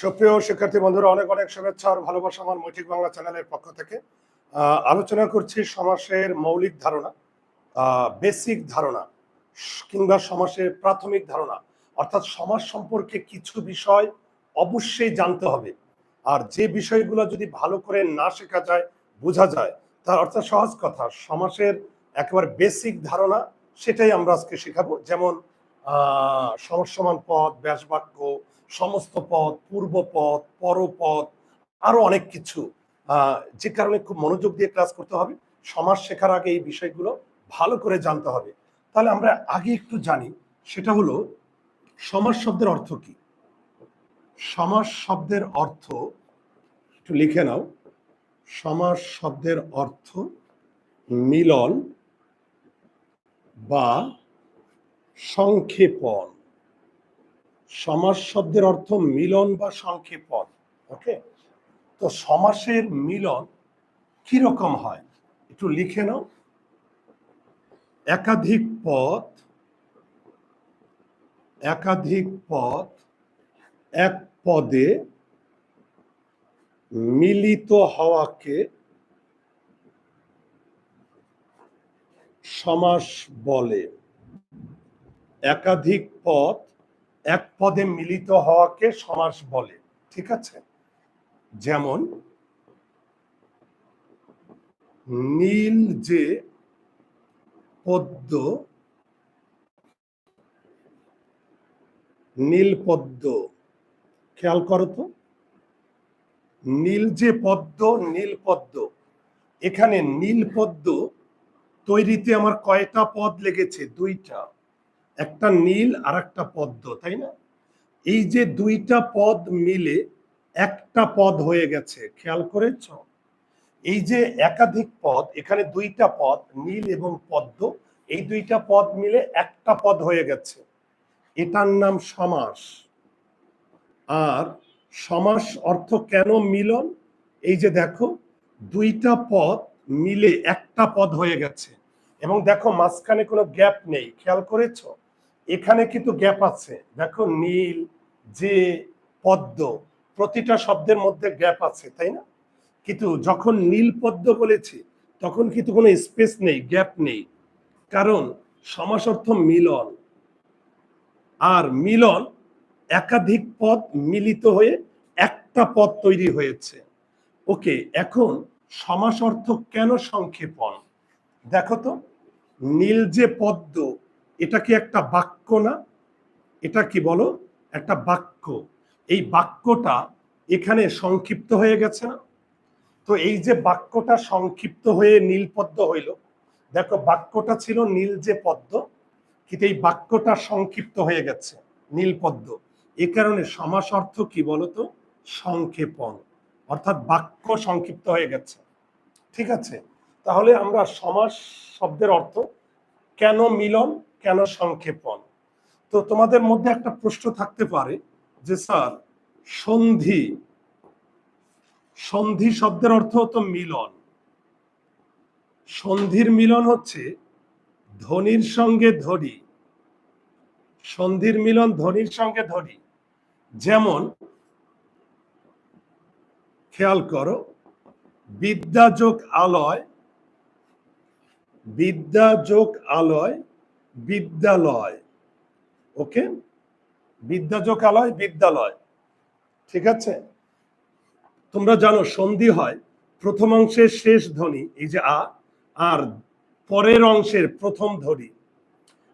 সুপ্রিয় শিক্ষার্থী বন্ধুরা, অনেক অনেক শুভেচ্ছা আর ভালোবাসা আমার মৈঠিক বাংলা চ্যানেলের পক্ষ থেকে। আলোচনা করছি সমাসের মৌলিক ধারণা বেসিক ধারণা কিংবা সমাসের প্রাথমিক ধারণা। অর্থাৎ সমাজ সম্পর্কে কিছু বিষয় অবশ্যই জানতে হবে। আর যে বিষয়গুলো যদি ভালো করে না শেখা যায়, বোঝা যায়, তার অর্থাৎ সহজ কথা, সমাসের একেবারে বেসিক ধারণা সেটাই আমরা আজকে শেখাবো। যেমন সমসমান পদ ব্যাসবাক্য সমস্ত পদ পূর্ব পদ পরপদ আরও অনেক কিছু যে কারণে খুব মনোযোগ দিয়ে ক্লাস করতে হবে। সমাজ শেখার আগে এই বিষয়গুলো ভালো করে জানতে হবে। তাহলে আমরা আগে একটু জানি, সেটা হলো সমাজ শব্দের অর্থ কি? সমাজ শব্দের অর্থ, একটু লিখে নাও। সমাজ শব্দের অর্থ মিলন বা সংক্ষেপণ। সমাস শব্দের অর্থ মিলন বা সংক্ষেপণ ওকে তো সমাসের মিলন কি রকম হয়? একটু লিখে নাও। একাধিক পদ একাধিক পদ এক পদে মিলিত হওয়াকে সমাস বলে। একাধিক পদ এক পদে মিলিত হওয়াকে সমাস বলে, ঠিক আছে? যেমন, নীল যে পদ্ম, নীল পদ্ম, খেয়াল করো তো, নীল যে পদ্ম, নীল পদ্ম, এখানে নীল পদ্ম তৈরিতে আমার কয়টা পদ লেগেছে? দুইটা। একটা নীল আর একটা পদ্ম, তাই না? এই যে দুইটা পদ মিলে একটা পদ হয়ে গেছে, খেয়াল করেছ? এই যে একাধিক পদ, এখানে দুইটা পদ, নীল এবং পদ্ম, এই দুইটা পদ মিলে একটা পদ হয়ে গেছে। এটার নাম সমাস। আর সমাস অর্থ কেন মিলন? এই যে দেখো, দুইটা পদ মিলে একটা পদ হয়ে গেছে। এবং দেখো, মাঝখানে কোনো গ্যাপ নেই, খেয়াল করেছ? এখানে কিন্তু গ্যাপ আছে। দেখো নীল যে পদ্ম, প্রতিটা শব্দের মধ্যে গ্যাপ আছে, তাই না? কিন্তু যখন নীল, পদ্ম বলেছি, তখন কিন্তু কোনো স্পেস নেই, গ্যাপ নেই। কারণ সমাস অর্থ মিলন। আর মিলন একাধিক পদ মিলিত হয়ে একটা পদ তৈরি হয়েছে। ওকে, এখন সমাস অর্থ কেন সংক্ষেপণ? দেখো তো, নীল যে পদ্ম এটা কি একটা বাক্য না? এটা কি বলো? একটা বাক্য। এই বাক্যটা এখানে সংক্ষিপ্ত হয়ে গেছে না? তো এই যে বাক্যটা সংক্ষিপ্ত হয়ে নীলপদ্ম হইল, দেখো বাক্যটা ছিল নীল যে পদ্ম, কিন্তু এই বাক্যটা সংক্ষিপ্ত হয়ে গেছে নীলপদ্ম এ কারণে সমাস অর্থ কি বলতো? সংক্ষেপণ। অর্থাৎ বাক্য সংক্ষিপ্ত হয়ে গেছে। ঠিক আছে? তাহলে আমরা সমাস শব্দের অর্থ কেন মিলন? কেন সংক্ষেপণ তো তোমাদের মধ্যে একটা প্রশ্ন থাকতে পারে যে, স্যার, সন্ধি সন্ধি শব্দের অর্থ হতো মিলন। সন্ধির মিলন হচ্ছে ধ্বনির সঙ্গে ধরি সন্ধির মিলন ধ্বনির সঙ্গে ধরি যেমন, খেয়াল করো, বিদ্যা যোগ আলয়, বিদ্যা যোগ আলয় বিদ্যালয়। ওকে? বিদ্যা যোগ আলয় বিদ্যালয়। ঠিক আছে? তোমরা জানো, সন্ধি হয়, প্রথম অংশের শেষ ধ্বনি, এই যে আ, আর পরের অংশের প্রথম ধ্বনি।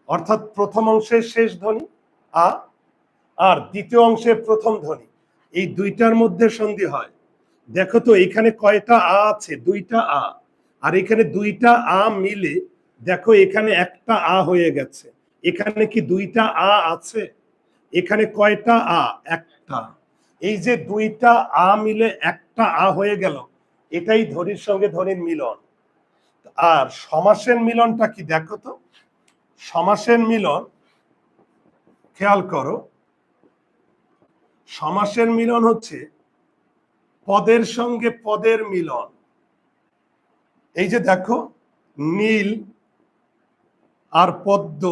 অর্থাৎ প্রথম অংশের শেষ ধ্বনি, আ, আর দ্বিতীয় অংশের প্রথম ধ্বনি। এই দুইটার মধ্যে সন্ধি হয়। দেখো তো, এখানে কয়টা আ আছে? দুইটা আ। আর এখানে দুইটা আ মিলে দেখো, এখানে একটা আ হয়ে গেছে। এখানে কি দুইটা আ আছে? এখানে কয়টা আ? একটা। এই যে দুইটা আ মিলে একটা আ হয়ে গেল, এটাই ধ্বনির সঙ্গে ধ্বনির মিলন। আর সমাসের মিলনটা কি দেখো তো? সমাসের মিলন, খেয়াল করো, সমাসের মিলন হচ্ছে পদের সঙ্গে পদের মিলন। এই যে দেখো, নীল আর পদ্ম,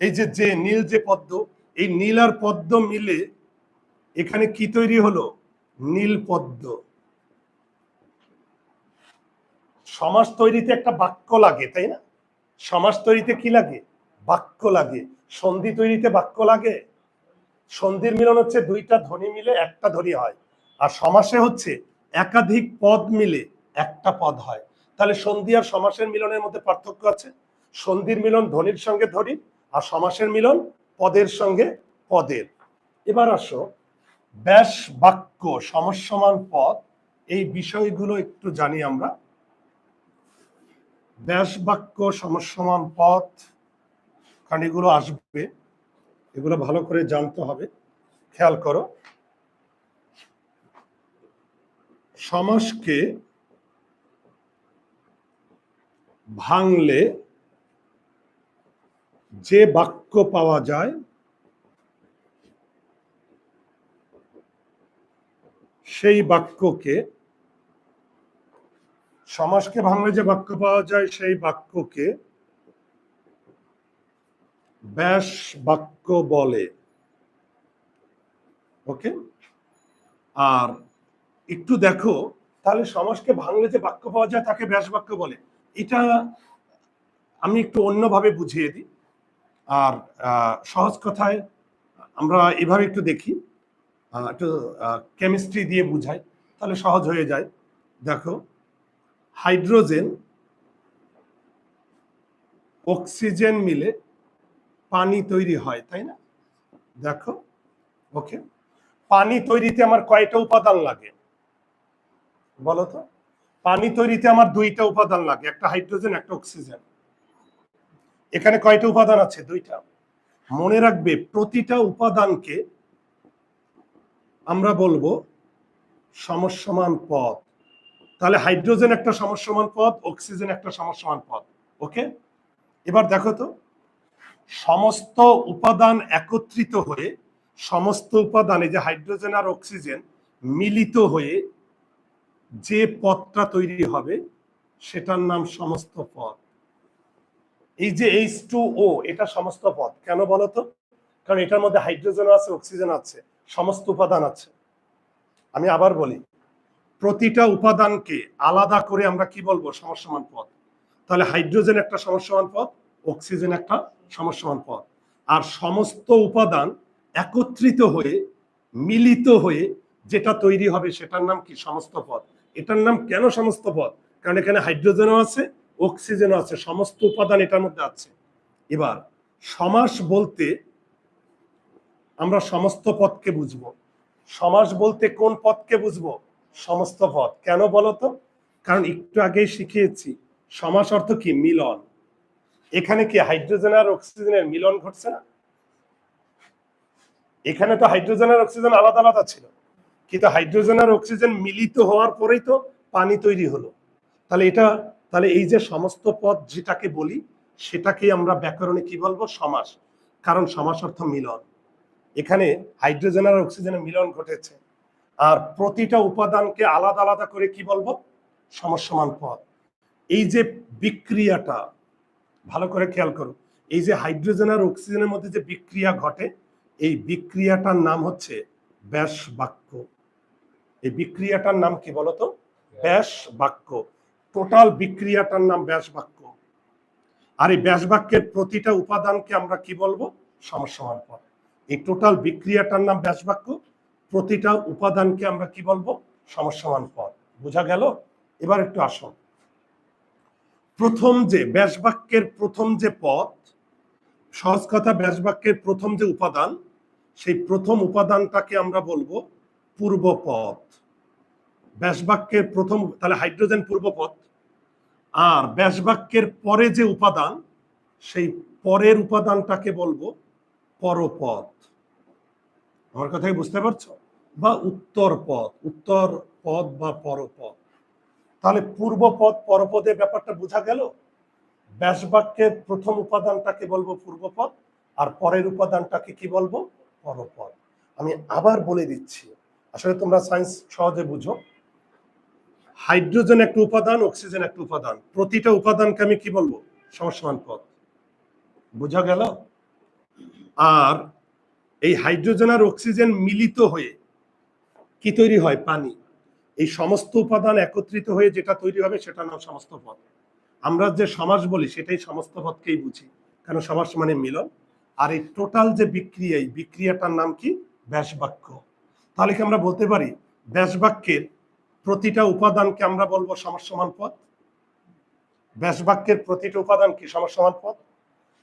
এই যে যে নীল যে পদ্ম, এই নীল আর পদ্ম মিলে এখানে কি তৈরি হলো? নীল পদ্ম। সমাজ তৈরিতে একটা বাক্য লাগে, তাই না? সমাজ তৈরিতে কি লাগে? বাক্য লাগে। সন্ধি তৈরিতে বাক্য লাগে। সন্ধির মিলন হচ্ছে দুইটা ধ্বনি মিলে একটা ধ্বনি হয়। আর সমাসে হচ্ছে একাধিক পদ মিলে একটা পদ হয়। তাহলে সন্ধি আর সমাসের মিলনের মধ্যে পার্থক্য আছে। সন্ধির মিলন ধ্বনির সঙ্গে ধ্বনির আর সমাসের মিলন পদের সঙ্গে পদের। এবার আসো, ব্যাস বাক্য সমসমান পদ, এই বিষয়গুলো একটু জানি আমরা। ব্যাস বাক্য সমসমান পদ, কারণ এগুলো আসবে, এগুলো ভালো করে জানতে হবে। খেয়াল করো। সমাসকে ভাঙলে যে বাক্য পাওয়া যায়, সেই বাক্যকে, সমাজকে ভাঙলে যে বাক্য পাওয়া যায়, সেই বাক্যকে ব্যাস বাক্য বলে। ওকে? আর একটু দেখো, তাহলে সমাজকে ভাঙলে যে বাক্য পাওয়া যায়, তাকে ব্যাস বাক্য বলে। এটা আমি একটু অন্যভাবে বুঝিয়ে দিই। আর সহজ কথায় আমরা এভাবে একটু দেখি। একটু কেমিস্ট্রি দিয়ে বুঝাই, তাহলে সহজ হয়ে যায়। দেখো হাইড্রোজেন অক্সিজেন মিলে পানি তৈরি হয়, তাই না? দেখো ওকে পানি তৈরিতে আমার কয়টা উপাদান লাগে? বলো তো। পানি তৈরিতে আমার দুইটা উপাদান লাগে, একটা হাইড্রোজেন, একটা অক্সিজেন। এখানে কয়টা উপাদান আছে? দুইটা। মনে রাখবে, প্রতিটা উপাদানকে আমরা বলব সমস্যমান পদ তাহলে হাইড্রোজেন একটা সমস্যমান পদ অক্সিজেন একটা সমস্যমান পদ ওকে? এবার দেখো তো, সমস্ত উপাদান একত্রিত হয়ে, সমস্ত উপাদানে যে হাইড্রোজেন আর অক্সিজেন মিলিত হয়ে যে পথটা তৈরি হবে, সেটার নাম সমস্ত পদ এই যে এইচ টু ও এটা সমস্ত পথ। কেন বলতো কারণ এটার মধ্যে হাইড্রোজেন আছে অক্সিজেন আছে, সমস্ত উপাদান আছে। আমি আবার বলি, প্রতিটা উপাদানকে আলাদা করে আমরা কি বলব? সমসমান পথ। তাহলে হাইড্রোজেন একটা সমসমান পথ, অক্সিজেন একটা সমসমান পথ। আর সমস্ত উপাদান একত্রিত হয়ে, মিলিত হয়ে যেটা তৈরি হবে, সেটার নাম কি? সমস্ত পদ এটার নাম কেন সমস্ত পদ? কারণ এখানে হাইড্রোজেনও আছে, অক্সিজেনও আছে, সমস্ত উপাদান এটার মধ্যে আছে। এবার, সমাস বলতে আমরা সমস্ত পদকে বুঝব। সমাস বলতে কোন পদকে বুঝব? সমস্ত পদ। কেন বলতো কারণ একটু আগেই শিখিয়েছি, সমাস অর্থ কি? মিলন। এখানে কি হাইড্রোজেন আর অক্সিজেনের মিলন ঘটছে না? এখানে তো হাইড্রোজেন আর অক্সিজেন আলাদা আলাদা ছিল। কিন্তু হাইড্রোজেন আর অক্সিজেন মিলিত হওয়ার পরেই তো পানি তৈরি হলো। তাহলে এটা, তাহলে এই যে সমস্ত পদ যেটাকে বলি সেটাকে আমরা ব্যাকরণে কি বলব? সমাস। কারণ সমাস অর্থ মিলন। এখানে হাইড্রোজেন আর অক্সিজেনের মিলন ঘটেছে। আর প্রতিটা উপাদানকে আলাদা আলাদা করে কি বলব? সমসমান পদ এই যে বিক্রিয়াটা, ভালো করে খেয়াল করো। এই যে হাইড্রোজেন আর অক্সিজেনের মধ্যে যে বিক্রিয়া ঘটে, এই বিক্রিয়াটার নাম হচ্ছে ব্যাস বাক্য এই বিক্রিয়াটার নাম কি বলতো? ব্যাস বাক্য। টোটাল বিক্রিয়াটার নাম ব্যাস বাক্য। আর এই ব্যাস বাক্যের প্রতিটা উপাদানকে আমরা কি বলব? সমসমান পদ। এই টোটাল বিক্রিয়াটার নাম ব্যাস বাক্য, প্রতিটা উপাদানকে আমরা কি বলব? সমসমান পদ। বোঝা গেল? এবার একটু আসুন প্রথম যে ব্যাস বাক্যের প্রথম যে পদ, সহজ কথা, ব্যাস বাক্যের প্রথম যে উপাদান, সেই প্রথম উপাদানটাকে আমরা বলব পূর্বপদ ব্যাস বাক্যের প্রথম, তাহলে হাইড্রোজেন পূর্বপদ আর ব্যাস বাক্যের পরে যে উপাদান, সেই পরের উপাদানটাকে বলব পরপদ আমার কথা কি বুঝতে পারছ? বা উত্তর পদ উত্তর পথ বা পরপথ। তাহলে পূর্বপদ পরপদের ব্যাপারটা বোঝা গেল? ব্যাস বাক্যের প্রথম উপাদানটাকে বলব পূর্বপদ আর পরের উপাদানটাকে কি বলব? পরপদ আমি আবার বলে দিচ্ছি আসলে তোমরা সায়েন্স সহজে বুঝো। হাইড্রোজেন একটা উপাদান অক্সিজেন একটা উপাদান। প্রতিটা উপাদানকে আমি কি বলব? সমসমান পদ বোঝা গেল? আর এই হাইড্রোজেন আর অক্সিজেন মিলিত হয়ে কি তৈরি হয়? পানি। এই সমস্ত উপাদান একত্রিত হয়ে যেটা তৈরি হবে সেটা নাম সমস্ত পদ আমরা যে সমাজ বলি, সেটাই সমস্ত পদকেই বুঝি। কারণ সমাজ মানে মিলন? আর এই টোটাল যে বিক্রিয়া, এই বিক্রিয়াটার নাম কি? ব্যাস বাক্য তাহলে কি আমরা বলতে পারি ব্যাস বাক্যের প্রতিটা উপাদানকে আমরা বলব সমসমান পদ ব্যাস বাক্যের প্রতিটা উপাদান কি সমসমান পদ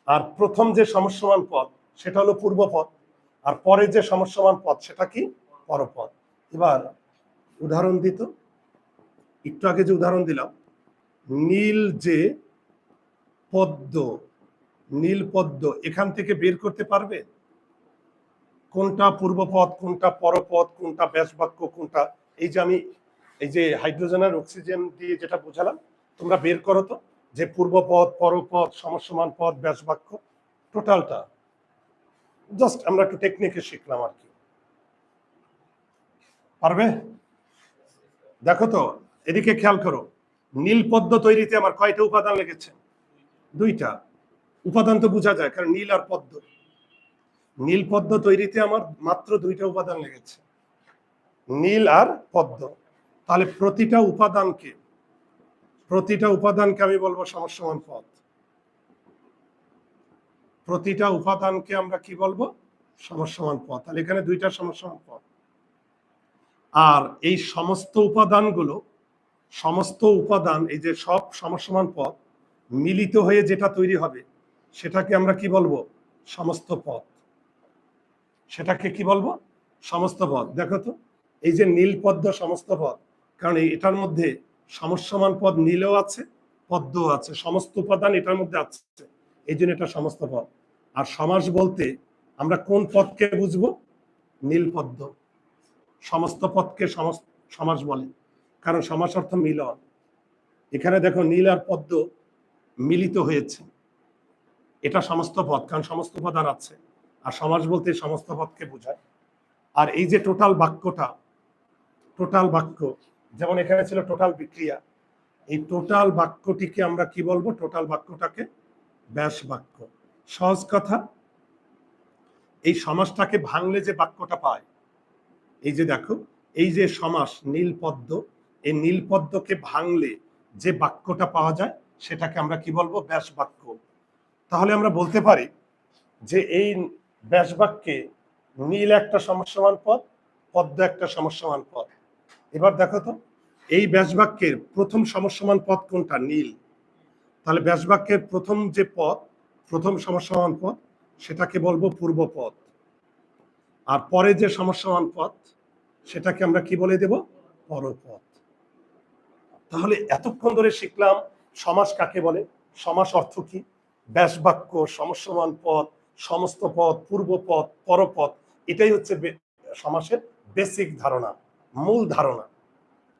আর প্রথম যে সমসমান পদ সেটা হলো পূর্ব পদ আর পরে যে সমসমান পদ সেটা কি? পরপদ এবার উদাহরণ দিত। একটু আগে যে উদাহরণ দিলাম, নীল যে পদ্ম, নীল পদ্ম এখান থেকে বের করতে পারবে? কোনটা পূর্বপদ কোনটা পরপদ কোনটা ব্যাস বাক্য, কোনটা, এই যে আমি, এই যে হাইড্রোজেন আর অক্সিজেন দিয়ে যেটা বোঝালাম, তোমরা বের করো তো, যে পূর্বপদ পরপদ সমসমান পদ ব্যাস বাক্য টোটালটা জাস্ট আমরা একটু টেকনিকে শিখলাম আর কি। পারবে? দেখো তো, এদিকে খেয়াল করো, নীল পদ্ম তৈরিতে আমার কয়টা উপাদান লেগেছে? দুইটা। উপাদান তো বোঝা যায়, কারণ নীল আর পদ্ম। নীল পদ্ম তৈরিতে আমার মাত্র দুইটা উপাদান লেগেছে। নীল আর পদ্ম। তাহলে প্রতিটা উপাদানকে প্রতিটা উপাদানকে আমি বলব সমসমান পদ। প্রতিটা উপাদানকে আমরা কি বলব? সমসমান পদ। তাহলে এখানে দুইটা সমসমান পদ। আর এই সমস্ত উপাদানগুলো, সমস্ত উপাদান, এই যে সব সমসমান পদ মিলিত হয়ে যেটা তৈরি হবে, সেটাকে আমরা কি বলব? সমস্ত পদ। সেটাকে কি বলব? সমস্ত পদ। দেখো তো, এই যে নীল পদ্ম সমস্ত পদ, কারণ এটার মধ্যে সমসমান পদ নীলও আছে, পদ্মও আছে, সমস্ত উপাদান এটার মধ্যে আছে, এই জন্য এটা সমস্ত পদ। আর সমাস বলতে আমরা কোন পদকে বুঝব? নীল পদ্ম। সমস্ত পদকে সমাস বলে, কারণ সমাস অর্থ মিলন। এখানে দেখো নীল আর পদ্ম মিলিত হয়েছে। এটা সমস্ত পদ, কারণ সমস্ত উপাদান আছে। আর সমাজ বলতে সমস্ত পদকে বোঝায়। আর এই যে টোটাল বাক্যটা, টোটাল বাক্য, যেমন এখানে ছিল টোটাল বিক্রিয়া, এই টোটাল বাক্যটিকে আমরা কি বলব? টোটাল বাক্যটাকে ব্যাস বাক্য। সহজ কথা, এই সমাজটাকে ভাঙলে যে বাক্যটা পায়, এই যে দেখো, এই যে সমাস নীলপদ্ম, এই নীলপদ্মকে ভাঙলে যে বাক্যটা পাওয়া যায়, সেটাকে আমরা কি বলব? ব্যাস বাক্য। তাহলে আমরা বলতে পারি যে এই ব্যাস বাক্যে নীল একটা সমস্যমান পদ, পদ্ম একটা সমস্যমান পদ। এবার দেখো তো, এই ব্যাস বাক্যের প্রথম সমস্যমান পদ কোনটা? নীল। তাহলে ব্যাস বাক্যের প্রথম যে পদ, প্রথম সমস্যমান পদ, সেটাকে বলব পূর্ব পদ। আর পরে যে সমস্যমান পথ সেটাকে আমরা কি বলে দেব? পরপদ। তাহলে এতক্ষণ ধরে শিখলাম সমাস কাকে বলে? সমাস অর্থ কি? ব্যাস বাক্য সমস্যমান পদ সমস্ত পদ পূর্ব পদ পরপদ এটাই হচ্ছে সমাসের বেসিক ধারণা, মূল ধারণা।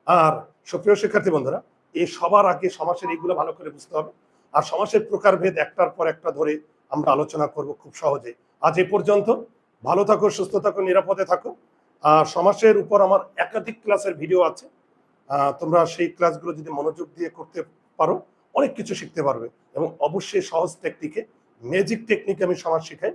আর সুপ্রিয় শিক্ষার্থী বন্ধুরা এই সবার আগে সমাসের এইগুলো ভালো করে বুঝতে হবে। আর সমাসের প্রকারভেদ একটার পর একটা ধরে আমরা আলোচনা করব খুব সহজে। আজ এ পর্যন্ত, ভালো থাকো, সুস্থ থাকো, নিরাপদে থাকো। আর সমাসের উপর আমার একাধিক ক্লাসের ভিডিও আছে। তোমরা সেই ক্লাসগুলো যদি মনোযোগ দিয়ে করতে পারো, অনেক কিছু শিখতে পারবে। এবং অবশ্যই সহজ টেকনিকে ম্যাজিক টেকনিক আমি সমাজ শিখাই।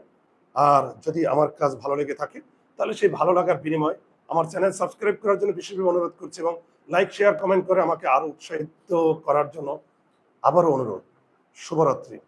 আর যদি আমার কাজ ভালো লেগে থাকে, তাহলে সেই ভালো লাগার বিনিময় আমার চ্যানেল সাবস্ক্রাইব করার জন্য বিশেষভাবে অনুরোধ করছি এবং লাইক শেয়ার কমেন্ট করে আমাকে আরও উৎসাহিত করার জন্য আবারও অনুরোধ। শুভরাত্রি।